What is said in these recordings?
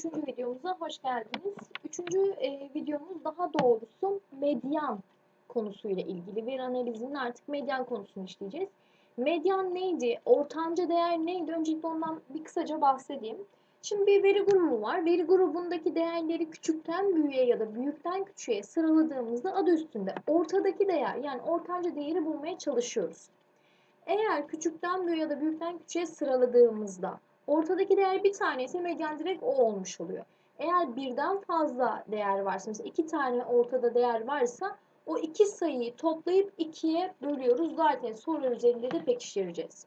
üçüncü videomuza hoş geldiniz. Üçüncü e, videomuz daha doğrusu medyan konusuyla ilgili. Veri analizinin artık medyan konusunu işleyeceğiz. Medyan neydi? Ortanca değer neydi? Öncelikle ondan bir kısaca bahsedeyim. Şimdi bir veri grubu var. Veri grubundaki değerleri küçükten büyüğe ya da büyükten küçüğe sıraladığımızda adı üstünde ortadaki değer yani ortanca değeri bulmaya çalışıyoruz. Eğer küçükten büyüğe ya da büyükten küçüğe sıraladığımızda ortadaki değer bir tanesi medyan direkt o olmuş oluyor. Eğer birden fazla değer varsa mesela iki tane ortada değer varsa o iki sayıyı toplayıp ikiye bölüyoruz. Zaten sorular üzerinde de pekiştireceğiz.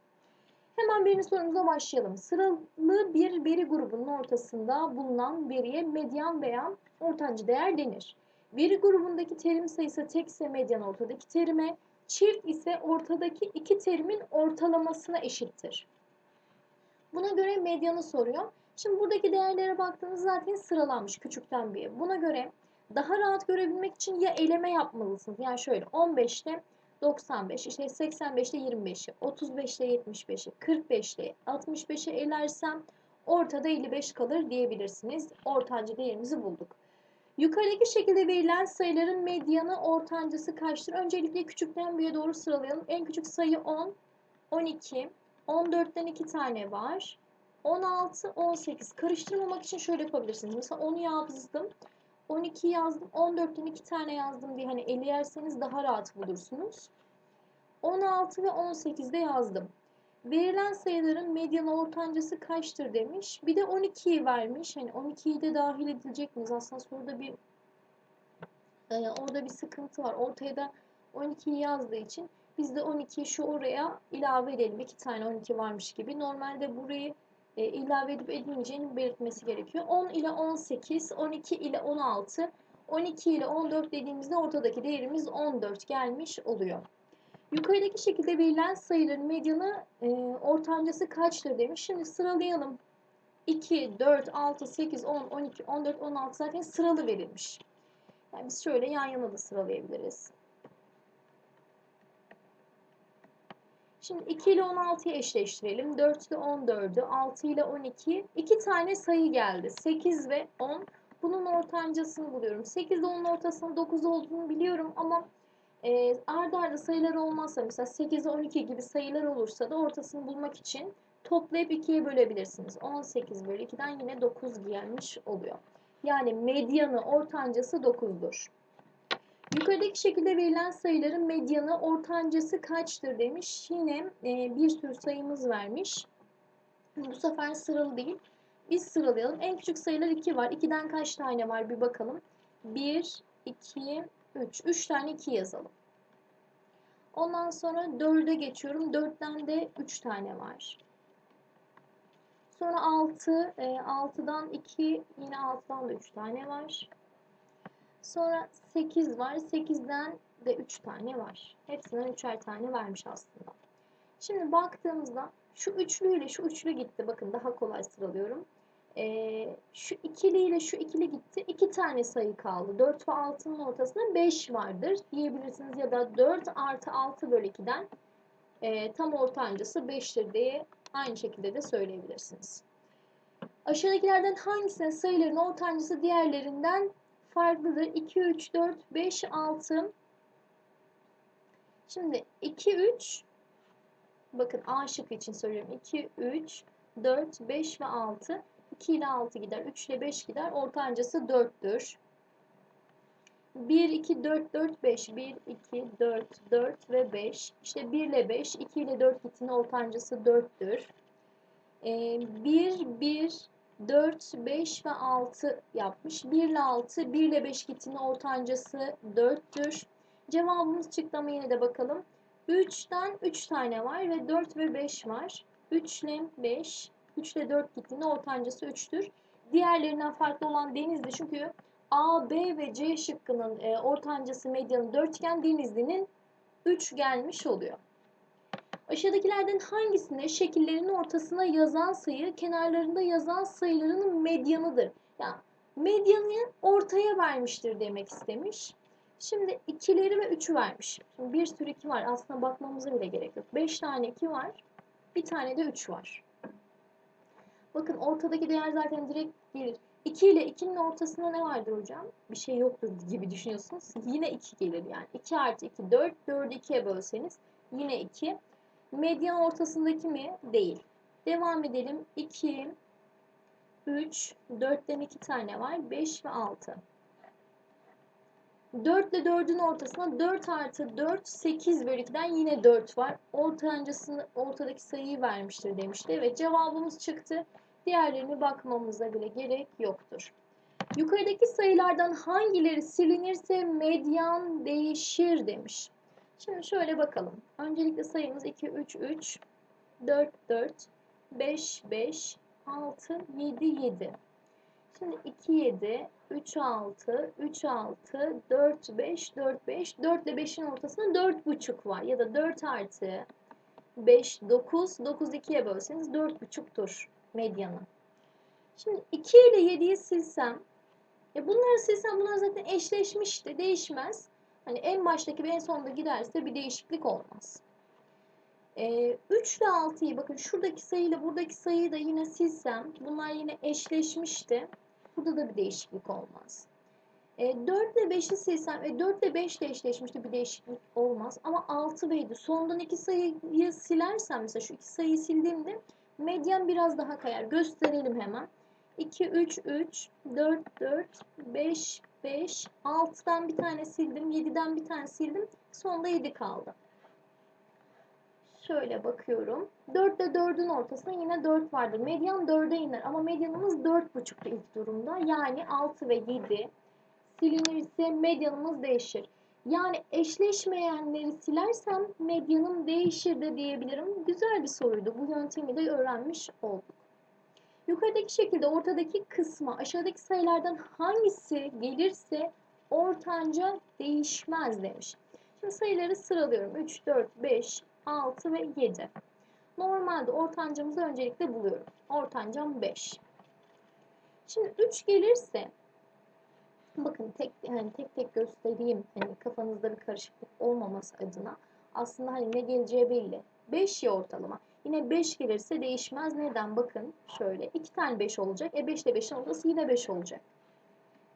Hemen birinci sorumuza başlayalım. Sıralı bir veri grubunun ortasında bulunan veriye medyan veya ortancı değer denir. Veri grubundaki terim sayısı tekse medyan ortadaki terime, çift ise ortadaki iki terimin ortalamasına eşittir. Buna göre medyanı soruyor. Şimdi buradaki değerlere baktığınız zaten sıralanmış küçükten büyüğe. Buna göre daha rahat görebilmek için ya eleme yapmalısınız. Yani şöyle 15'te 95, işte 85'te 25'i, 35'te 75'i, 45'te 65'i elersem ortada 55 kalır diyebilirsiniz. Ortancı değerimizi bulduk. Yukarıdaki şekilde verilen sayıların medyanı ortancası kaçtır? Öncelikle küçükten büyüğe doğru sıralayalım. En küçük sayı 10, 12, 14'ten 2 tane var. 16, 18. Karıştırmamak için şöyle yapabilirsiniz. Mesela 10'u yazdım. 12 yazdım. 14'ten 2 tane yazdım diye hani eleyerseniz daha rahat bulursunuz. 16 ve 18'de yazdım. Verilen sayıların medyanı ortancası kaçtır demiş. Bir de 12'yi vermiş. Hani 12'yi de dahil edilecek miyiz? Aslında soruda bir e, orada bir sıkıntı var. Ortaya da 12'yi yazdığı için biz de 12'yi şu oraya ilave edelim. İki tane 12 varmış gibi. Normalde burayı e, ilave edip edilmeyeceğini belirtmesi gerekiyor. 10 ile 18, 12 ile 16, 12 ile 14 dediğimizde ortadaki değerimiz 14 gelmiş oluyor. Yukarıdaki şekilde verilen sayıların medyanı e, ortancası kaçtır demiş. Şimdi sıralayalım. 2, 4, 6, 8, 10, 12, 14, 16 zaten sıralı verilmiş. Yani biz şöyle yan yana da sıralayabiliriz. Şimdi 2 ile 16'yı eşleştirelim. 4 ile 14'ü, 6 ile 12. 2 tane sayı geldi. 8 ve 10. Bunun ortancasını buluyorum. 8 ile 10'un ortasının 9 olduğunu biliyorum ama e, arda arda sayılar olmazsa mesela 8 12 gibi sayılar olursa da ortasını bulmak için toplayıp 2'ye bölebilirsiniz. 18 bölü 2'den yine 9 gelmiş oluyor. Yani medyanı ortancası 9'dur. Yukarıdaki şekilde verilen sayıların medyanı ortancası kaçtır demiş. Yine e, bir sürü sayımız vermiş. Bu sefer sıralı değil. Biz sıralayalım. En küçük sayılar 2 var. 2'den kaç tane var bir bakalım. 1, 2, 3. 3 tane 2 yazalım. Ondan sonra 4'e geçiyorum. 4'ten de 3 tane var. Sonra 6. E, 6'dan 2. Yine 6'dan da 3 tane var. Sonra 8 var. 8'den de 3 tane var. Hepsinden 3'er tane vermiş aslında. Şimdi baktığımızda şu üçlü ile şu üçlü gitti. Bakın daha kolay sıralıyorum. Ee, şu ikili ile şu ikili gitti. 2 tane sayı kaldı. 4 ve 6'nın ortasında 5 vardır diyebilirsiniz. Ya da 4 artı 6 bölü 2'den e, tam ortancası 5'tir diye aynı şekilde de söyleyebilirsiniz. Aşağıdakilerden hangisinin sayıların ortancası diğerlerinden farklıdır. 2, 3, 4, 5, 6. Şimdi 2, 3 bakın A şıkkı için söylüyorum. 2, 3, 4, 5 ve 6. 2 ile 6 gider. 3 ile 5 gider. Ortancası 4'tür. 1, 2, 4, 4, 5. 1, 2, 4, 4 ve 5. İşte 1 ile 5. 2 ile 4 gittiğinde ortancası 4'tür. Ee, 1, 1, 4, 5 ve 6 yapmış. 1 ile 6, 1 ile 5 gittiğinde ortancası 4'tür. Cevabımız çıktı ama yine de bakalım. 3'ten 3 tane var ve 4 ve 5 var. 3 ile 5, 3 ile 4 gittiğinde ortancası 3'tür. Diğerlerinden farklı olan Denizli çünkü A, B ve C şıkkının e, ortancası medyanı 4 iken Denizli'nin 3 gelmiş oluyor. Aşağıdakilerden hangisinde şekillerin ortasına yazan sayı kenarlarında yazan sayıların medyanıdır? Yani medyanı ortaya vermiştir demek istemiş. Şimdi ikileri ve üçü vermiş. Şimdi bir sürü iki var. Aslında bakmamıza bile gerek yok. Beş tane iki var. Bir tane de üç var. Bakın ortadaki değer zaten direkt gelir. 2 ile 2'nin ortasında ne vardır hocam? Bir şey yoktur gibi düşünüyorsunuz. Yine 2 gelir yani. 2 artı 2 4. 4'ü 2'ye bölseniz yine 2. Medyan ortasındaki mi? Değil. Devam edelim. 2, 3, 4'ten 2 tane var. 5 ve 6. 4 ile 4'ün ortasına 4 artı 4, 8 bölü 2'den yine 4 var. Ortancasını, ortadaki sayıyı vermiştir demişti. Evet cevabımız çıktı. Diğerlerine bakmamıza bile gerek yoktur. Yukarıdaki sayılardan hangileri silinirse medyan değişir demiş. Şimdi şöyle bakalım. Öncelikle sayımız 2, 3, 3, 4, 4, 5, 5, 6, 7, 7. Şimdi 2, 7, 3, 6, 3, 6, 4, 5, 4, 5. 4 ile 5'in ortasında 4,5 var. Ya da 4 artı 5, 9. 9 2'ye bölseniz 4,5'tur medyanı. Şimdi 2 ile 7'yi silsem, e bunları silsem bunlar zaten eşleşmişti, değişmez. Hani en baştaki ve en sonda giderse bir değişiklik olmaz. E, 3 ile 6'yı bakın şuradaki sayıyla buradaki sayıyı da yine silsem bunlar yine eşleşmişti. Burada da bir değişiklik olmaz. E, 4 ile 5'i silsem, e, 4 ile 5 de eşleşmişti bir değişiklik olmaz. Ama 6 ve 7 sondan iki sayıyı silersem mesela şu iki sayıyı sildiğimde medyan biraz daha kayar. Gösterelim hemen. 2, 3, 3, 4, 4, 5, 5, 6'dan bir tane sildim, 7'den bir tane sildim. Sonda 7 kaldı. Şöyle bakıyorum. 4 ile 4'ün ortasında yine 4 vardır. Medyan 4'e iner ama medyanımız 4,5'tu ilk durumda. Yani 6 ve 7 silinirse medyanımız değişir. Yani eşleşmeyenleri silersem medyanım değişir de diyebilirim. Güzel bir soruydu. Bu yöntemi de öğrenmiş olduk. Yukarıdaki şekilde ortadaki kısma aşağıdaki sayılardan hangisi gelirse ortanca değişmez demiş. Şimdi sayıları sıralıyorum. 3, 4, 5, 6 ve 7. Normalde ortancamızı öncelikle buluyorum. Ortancam 5. Şimdi 3 gelirse bakın tek hani tek tek göstereyim hani kafanızda bir karışıklık olmaması adına. Aslında hani ne geleceği belli. 5 ya ortalama. Yine 5 gelirse değişmez. Neden? Bakın şöyle. 2 tane 5 olacak. E 5 ile 5'in ortası yine 5 olacak.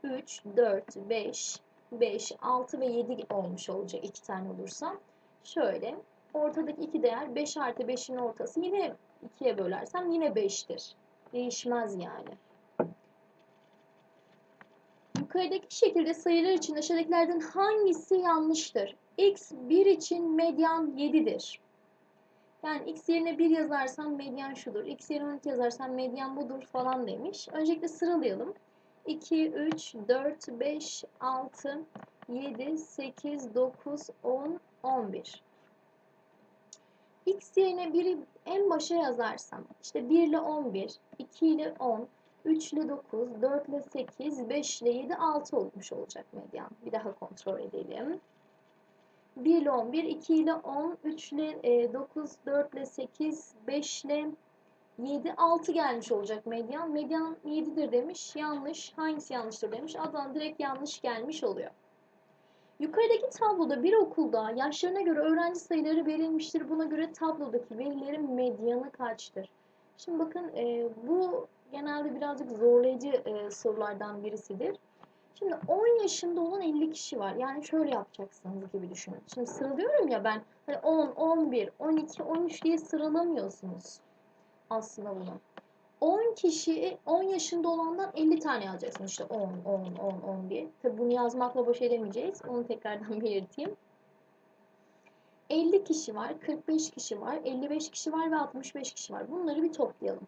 3, 4, 5, 5, 6 ve 7 olmuş olacak 2 tane olursa. Şöyle. Ortadaki iki değer 5 artı 5'in ortası yine 2'ye bölersem yine 5'tir. Değişmez yani. Yukarıdaki şekilde sayılar için aşağıdakilerden hangisi yanlıştır? x 1 için medyan 7'dir. Yani x yerine 1 yazarsam medyan şudur. x yerine 12 yazarsam medyan budur falan demiş. Öncelikle sıralayalım. 2, 3, 4, 5, 6, 7, 8, 9, 10, 11. X yerine 1'i en başa yazarsam işte 1 ile 11, 2 ile 10, 3 ile 9, 4 ile 8, 5 ile 7, 6 olmuş olacak medyan. Bir daha kontrol edelim. 1 ile 11, 2 ile 10, 3 ile 9, 4 ile 8, 5 ile 7, 6 gelmiş olacak medyan. Medyan 7'dir demiş. Yanlış. Hangisi yanlıştır demiş. Adana direkt yanlış gelmiş oluyor. Yukarıdaki tabloda bir okulda yaşlarına göre öğrenci sayıları verilmiştir. Buna göre tablodaki verilerin medyanı kaçtır? Şimdi bakın e, bu genelde birazcık zorlayıcı e, sorulardan birisidir. Şimdi 10 yaşında olan 50 kişi var. Yani şöyle yapacaksınız gibi düşünün. Şimdi sıralıyorum ya ben hani 10, 11, 12, 13 diye sıralamıyorsunuz aslında bunu. 10 kişi 10 yaşında olandan 50 tane alacaksın işte 10, 10, 10, 10 diye. Tabi bunu yazmakla boş edemeyeceğiz. Onu tekrardan belirteyim. 50 kişi var, 45 kişi var, 55 kişi var ve 65 kişi var. Bunları bir toplayalım.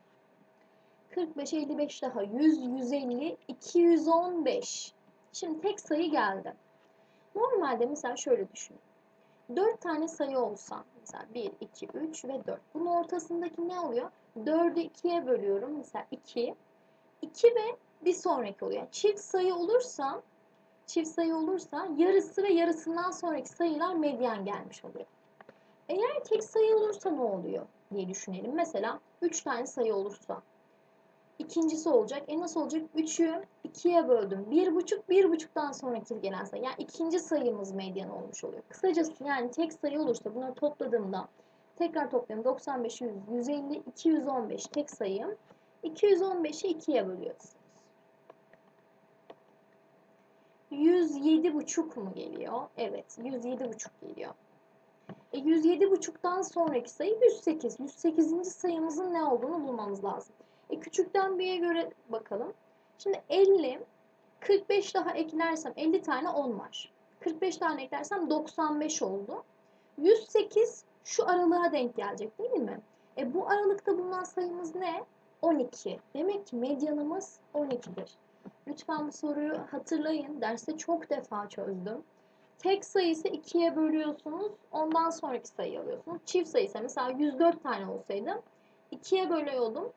45, 55 daha 100, 150, 215. Şimdi tek sayı geldi. Normalde mesela şöyle düşünün. 4 tane sayı olsa mesela 1, 2, 3 ve 4. Bunun ortasındaki ne oluyor? 4'ü 2'ye bölüyorum. Mesela 2. 2 ve bir sonraki oluyor. Çift sayı olursa çift sayı olursa yarısı ve yarısından sonraki sayılar medyan gelmiş oluyor. Eğer tek sayı olursa ne oluyor diye düşünelim. Mesela 3 tane sayı olursa ikincisi olacak. E nasıl olacak? 3'ü 2'ye böldüm. 1,5 1,5'tan sonraki gelen sayı. Yani ikinci sayımız medyan olmuş oluyor. Kısacası yani tek sayı olursa bunları topladığımda tekrar toplayalım. 95, 100, 150, 215 tek sayı. 215'i 2'ye bölüyorsunuz. 107,5 mu geliyor? Evet, 107,5 geliyor. E, 107,5'tan sonraki sayı 108. 108. sayımızın ne olduğunu bulmamız lazım. E, küçükten büyüğe göre bakalım. Şimdi 50, 45 daha eklersem 50 tane 10 var. 45 tane eklersem 95 oldu. 108 şu aralığa denk gelecek değil mi? E, bu aralıkta bulunan sayımız ne? 12. Demek ki medyanımız 12'dir. Lütfen bu soruyu hatırlayın. Derste çok defa çözdüm. Tek sayı ise 2'ye bölüyorsunuz. Ondan sonraki sayıyı alıyorsunuz. Çift sayı ise mesela 104 tane olsaydı 2'ye bölüyordum.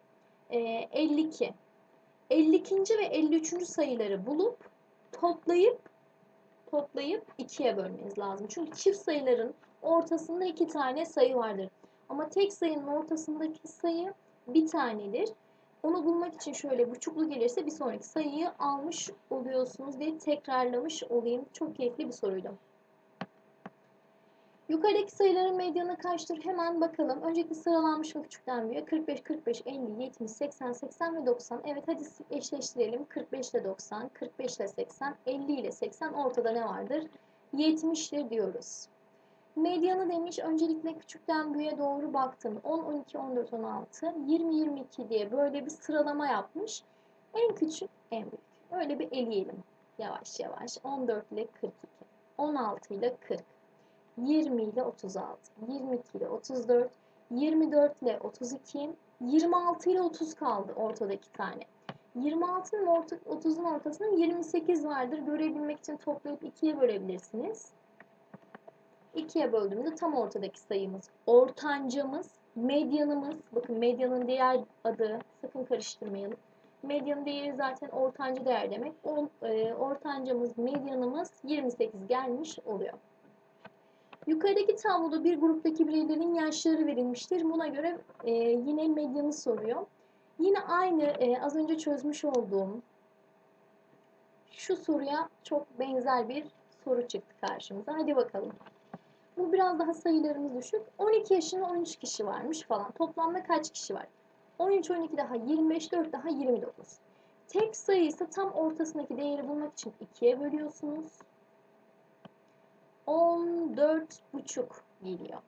E, 52. 52. ve 53. sayıları bulup toplayıp toplayıp 2'ye bölmeniz lazım. Çünkü çift sayıların ortasında iki tane sayı vardır. Ama tek sayının ortasındaki sayı bir tanedir. Onu bulmak için şöyle buçuklu gelirse bir sonraki sayıyı almış oluyorsunuz diye tekrarlamış olayım. Çok keyifli bir soruydu. Yukarıdaki sayıların medyanı kaçtır? Hemen bakalım. Önceki sıralanmış mı küçükten büyüğe? 45, 45, 50, 70, 80, 80 ve 90. Evet hadi eşleştirelim. 45 ile 90, 45 ile 80, 50 ile 80. Ortada ne vardır? 70'tir diyoruz. Medyanı demiş. Öncelikle küçükten büyüğe doğru baktım. 10, 12, 14, 16, 20, 22 diye böyle bir sıralama yapmış. En küçük, en büyük. Öyle bir eleyelim. Yavaş yavaş. 14 ile 42, 16 ile 40, 20 ile 36, 22 ile 34, 24 ile 32, 26 ile 30 kaldı ortada iki tane. 26'nın orta, 30'un ortasında 28 vardır. Görebilmek için toplayıp 2'ye bölebilirsiniz. 2'ye böldüğümüzde tam ortadaki sayımız ortancamız, medyanımız, bakın medyanın diğer adı sakın karıştırmayalım. Medyanın değeri zaten ortancı değer demek. E, ortancamız, medyanımız 28 gelmiş oluyor. Yukarıdaki tabloda bir gruptaki bireylerin yaşları verilmiştir. Buna göre e, yine medyanı soruyor. Yine aynı e, az önce çözmüş olduğum şu soruya çok benzer bir soru çıktı karşımıza. Hadi bakalım. Bu biraz daha sayılarımız düşük. 12 yaşında 13 kişi varmış falan. Toplamda kaç kişi var? 13, 12 daha 25, 4 daha 29. Tek sayı ise tam ortasındaki değeri bulmak için 2'ye bölüyorsunuz. 14,5 geliyor.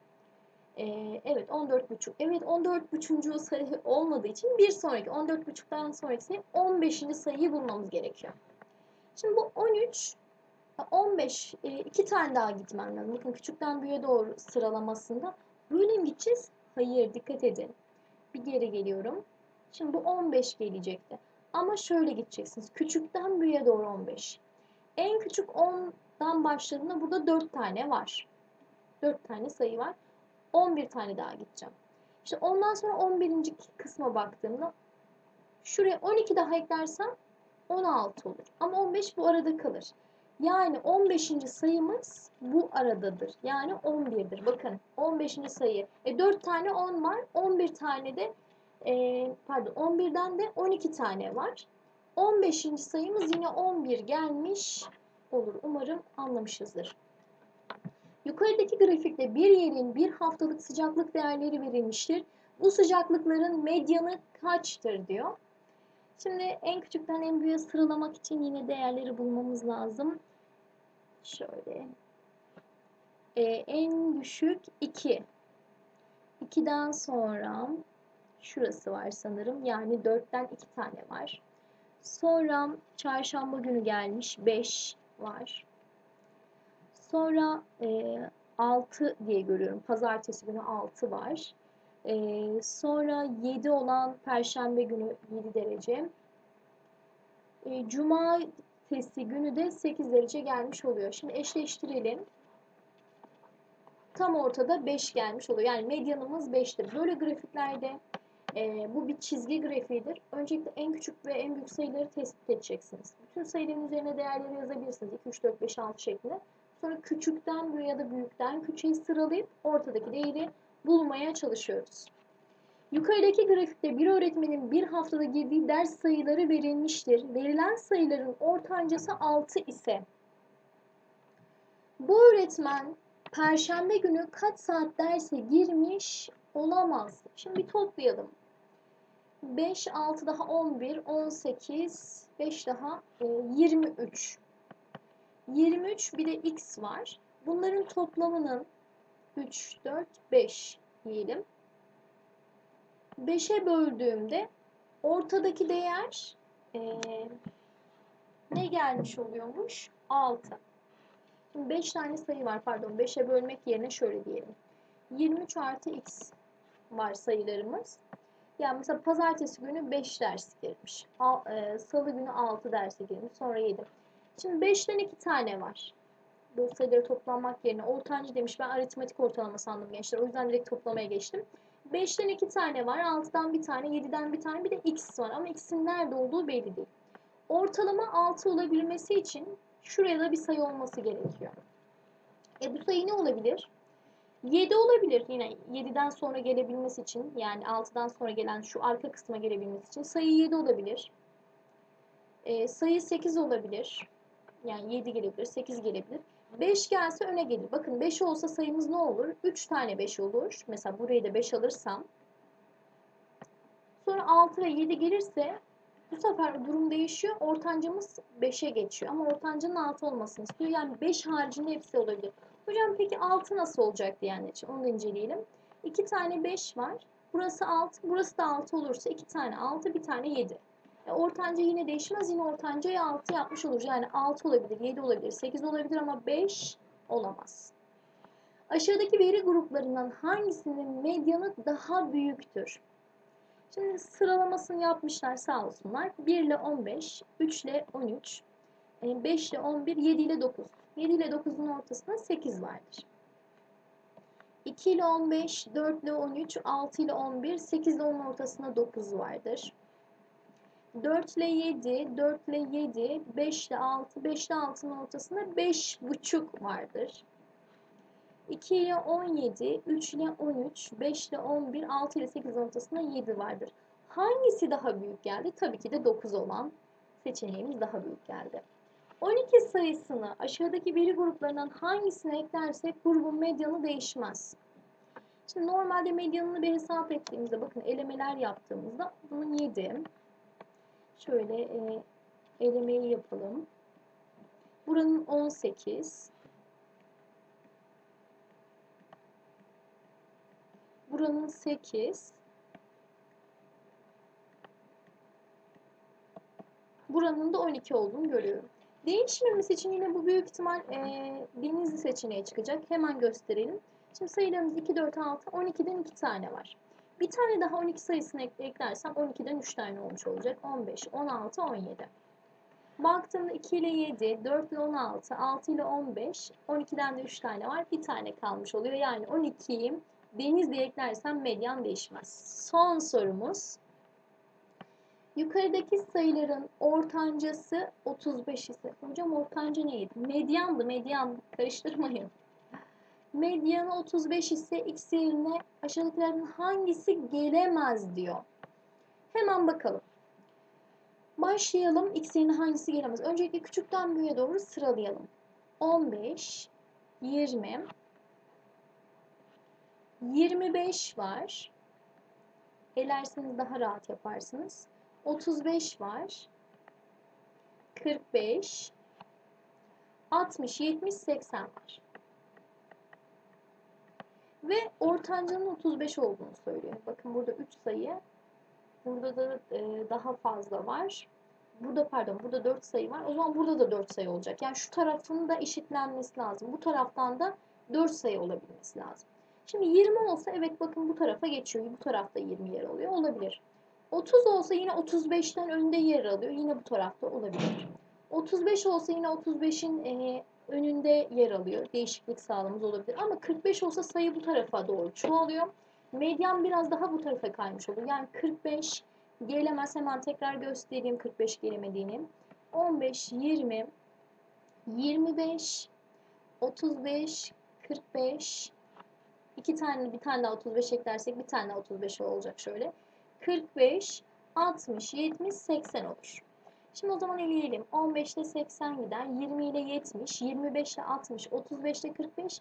Ee, evet 14,5. Evet 14,5. sayı olmadığı için bir sonraki 14,5'tan sonraki sayı 15. sayıyı bulmamız gerekiyor. Şimdi bu 13 15 e, iki tane daha gitmem lazım. Bakın küçükten büyüğe doğru sıralamasında. Böyle mi gideceğiz? Hayır dikkat edin. Bir geri geliyorum. Şimdi bu 15 gelecekti. Ama şöyle gideceksiniz. Küçükten büyüğe doğru 15. En küçük 10'dan başladığında burada 4 tane var. 4 tane sayı var. 11 tane daha gideceğim. İşte ondan sonra 11. kısma baktığımda şuraya 12 daha eklersem 16 olur. Ama 15 bu arada kalır. Yani 15. sayımız bu aradadır. Yani 11'dir. Bakın 15. sayı. E 4 tane 10 var. 11 tane de e, pardon 11'den de 12 tane var. 15. sayımız yine 11 gelmiş olur. Umarım anlamışızdır. Yukarıdaki grafikte bir yerin bir haftalık sıcaklık değerleri verilmiştir. Bu sıcaklıkların medyanı kaçtır diyor. Şimdi en küçükten en büyüğe sıralamak için yine değerleri bulmamız lazım. Şöyle. Ee, en düşük 2. 2'den sonra şurası var sanırım. Yani 4'ten 2 tane var. Sonra çarşamba günü gelmiş 5 var. Sonra e, 6 diye görüyorum. Pazartesi günü 6 var. Ee, sonra 7 olan Perşembe günü 7 derece. Ee, Cumartesi günü de 8 derece gelmiş oluyor. Şimdi eşleştirelim. Tam ortada 5 gelmiş oluyor. Yani medyanımız 5'tir. Böyle grafiklerde e, bu bir çizgi grafiğidir. Öncelikle en küçük ve en büyük sayıları tespit edeceksiniz. Bütün sayıların üzerine değerleri yazabilirsiniz. 2, 3, 4, 5, 6 şeklinde. Sonra küçükten büyüğe ya da büyükten küçüğe sıralayıp ortadaki değeri bulmaya çalışıyoruz. Yukarıdaki grafikte bir öğretmenin bir haftada girdiği ders sayıları verilmiştir. Verilen sayıların ortancası 6 ise bu öğretmen perşembe günü kaç saat derse girmiş olamaz? Şimdi bir toplayalım. 5, 6 daha 11, 18, 5 daha e, 23. 23 bir de x var. Bunların toplamının 3, 4, 5 diyelim. 5'e böldüğümde ortadaki değer e, ne gelmiş oluyormuş? 6. Şimdi 5 tane sayı var pardon 5'e bölmek yerine şöyle diyelim. 23 artı x var sayılarımız. Yani mesela pazartesi günü 5 ders girmiş. E, Salı günü 6 derse girmiş. Sonra 7. Şimdi 5'ten 2 tane var. Bu sayıları toplanmak yerine ortancı demiş. Ben aritmetik ortalama sandım gençler. O yüzden direkt toplamaya geçtim. 5'ten 2 tane var. 6'dan bir tane, 7'den bir tane bir de x var. Ama x'in nerede olduğu belli değil. Ortalama 6 olabilmesi için şuraya da bir sayı olması gerekiyor. E bu sayı ne olabilir? 7 olabilir yine 7'den sonra gelebilmesi için yani 6'dan sonra gelen şu arka kısma gelebilmesi için sayı 7 olabilir. Ee, sayı 8 olabilir. Yani 7 gelebilir, 8 gelebilir. 5 gelse öne gelir. Bakın 5 olsa sayımız ne olur? 3 tane 5 olur. Mesela burayı da 5 alırsam. Sonra 6 ve 7 gelirse bu sefer durum değişiyor. Ortancamız 5'e geçiyor. Ama ortancının 6 olmasını istiyor. Yani 5 haricinde hepsi olabilir. Hocam peki 6 nasıl olacak diyenler için onu da inceleyelim. 2 tane 5 var. Burası 6, burası da 6 olursa 2 tane 6, bir tane 7. E, ortanca yine değişmez. Yine ortancayı 6 yapmış olur. Yani 6 olabilir, 7 olabilir, 8 olabilir ama 5 olamaz. Aşağıdaki veri gruplarından hangisinin medyanı daha büyüktür? Şimdi sıralamasını yapmışlar sağ olsunlar. 1 ile 15, 3 ile 13, 5 ile 11, 7 ile 9. 7 ile 9'un ortasında 8 vardır. 2 ile 15, 4 ile 13, 6 ile 11, 8 ile 10'un ortasında 9 vardır. 4 ile 7, 4 ile 7, 5 ile 6, 5 ile 6'nın ortasında 5,5 vardır. 2 ile 17, 3 ile 13, 5 ile 11, 6 ile 8'in ortasında 7 vardır. Hangisi daha büyük geldi? Tabii ki de 9 olan seçeneğimiz daha büyük geldi. 12 sayısını aşağıdaki veri gruplarından hangisine eklersek grubun medyanı değişmez. Şimdi normalde medyanını bir hesap ettiğimizde bakın elemeler yaptığımızda bunun 7. Şöyle e, elemeyi yapalım. Buranın 18. Buranın 8. Buranın da 12 olduğunu görüyorum. Değişmemesi için yine bu büyük ihtimal e, denizli seçeneği çıkacak. Hemen gösterelim. Şimdi sayılarımız 2, 4, 6, 12'den 2 tane var. Bir tane daha 12 sayısını eklersem 12'den 3 tane olmuş olacak. 15, 16, 17. Baktığımda 2 ile 7, 4 ile 16, 6 ile 15, 12'den de 3 tane var. Bir tane kalmış oluyor. Yani 12'yi denizli eklersem medyan değişmez. Son sorumuz. Yukarıdaki sayıların ortancası 35 ise. Hocam ortanca neydi? Medyandı, medyan. Karıştırmayın. Medyanı 35 ise x yerine aşağıdakilerden hangisi gelemez diyor. Hemen bakalım. Başlayalım. X yerine hangisi gelemez? Öncelikle küçükten büyüğe doğru sıralayalım. 15, 20, 25 var. Elerseniz daha rahat yaparsınız. 35 var. 45 60, 70, 80 var. Ve ortancanın 35 olduğunu söylüyor. Bakın burada 3 sayı. Burada da e, daha fazla var. Burada pardon burada 4 sayı var. O zaman burada da 4 sayı olacak. Yani şu tarafın da eşitlenmesi lazım. Bu taraftan da 4 sayı olabilmesi lazım. Şimdi 20 olsa evet bakın bu tarafa geçiyor. Bu tarafta 20 yer alıyor. Olabilir. 30 olsa yine 35'ten önde yer alıyor. Yine bu tarafta olabilir. 35 olsa yine 35'in e, önünde yer alıyor. Değişiklik sağlamış olabilir. Ama 45 olsa sayı bu tarafa doğru çoğalıyor. Medyan biraz daha bu tarafa kaymış oluyor. Yani 45 gelemez. Hemen tekrar göstereyim 45 gelemediğini. 15, 20, 25, 35, 45, iki tane bir tane daha 35 eklersek bir tane daha 35 olacak şöyle. 45, 60, 70, 80 olur. Şimdi o zaman eleyelim. 15 ile 80 gider. 20 ile 70, 25 ile 60, 35 ile 45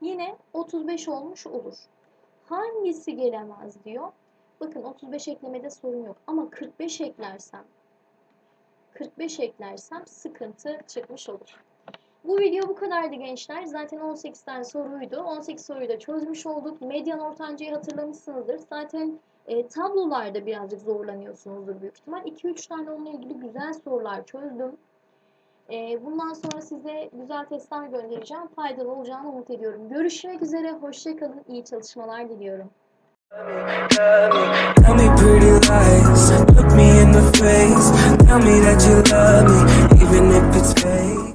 yine 35 olmuş olur. Hangisi gelemez diyor. Bakın 35 eklemede sorun yok ama 45 eklersem 45 eklersem sıkıntı çıkmış olur. Bu video bu kadardı gençler. Zaten 18 tane soruydu. 18 soruyu da çözmüş olduk. Medyan ortancayı hatırlamışsınızdır. Zaten e, tablolarda birazcık zorlanıyorsunuzdur büyük ihtimal. 2-3 tane onunla ilgili güzel sorular çözdüm. E, bundan sonra size güzel testler göndereceğim. Faydalı olacağını umut ediyorum. Görüşmek üzere. Hoşçakalın. İyi çalışmalar diliyorum. Tell me pretty lies, look me in the face. Tell me that you love me, even if it's fake.